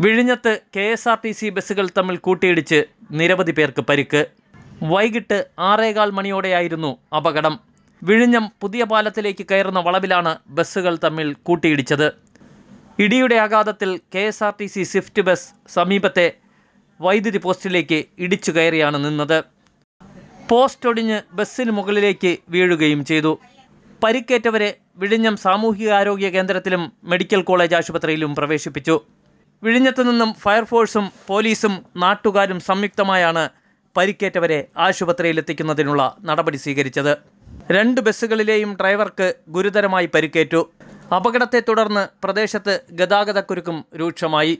വിഴിഞ്ഞത്ത് K S R T C ബസ്സുകൾ തമ്മിൽ കൂട്ടിയിടിച്ച് നിരവധി പേർക്ക് പരിക്ക്. വൈകിട്ട് ആറേകാൽ മണിയോടെയായിരുന്നു അപകടം. വിഴിഞ്ഞം പുതിയ പാലത്തിലേക്ക് കയറുന്ന വളവിലാണ് ബസ്സുകൾ തമ്മിൽ കൂട്ടിയിടിച്ചത്. ഇടിയുടെ ആഘാതത്തിൽ K S R T C swift bus സമീപത്തെ വൈദ്യുതി പോസ്റ്റിലേക്ക് ഇടിച്ചു കയറിയാണ് നിന്നത്. പോസ്റ്റ് ഒടിഞ്ഞ് ബസ്സിന് മുകളിലേക്ക് വീഴുകയും ചെയ്തു. പരിക്കേറ്റവരെ വിഴിഞ്ഞം സാമൂഹികാരോഗ്യ കേന്ദ്രത്തിലും മെഡിക്കൽ കോളേജ് ആശുപത്രിയിലും പ്രവേശിപ്പിച്ചു. വിഴിഞ്ഞത്തു നിന്നും ഫയർഫോഴ്സും പോലീസും നാട്ടുകാരും സംയുക്തമായാണ് പരിക്കേറ്റവരെ ആശുപത്രിയിലെത്തിക്കുന്നതിനുള്ള നടപടി സ്വീകരിച്ചത്. രണ്ട് ബസ്സുകളിലെയും ഡ്രൈവർക്ക് ഗുരുതരമായി പരിക്കേറ്റു. അപകടത്തെ തുടർന്ന് പ്രദേശത്ത് ഗതാഗതക്കുരുക്കും രൂക്ഷമായി.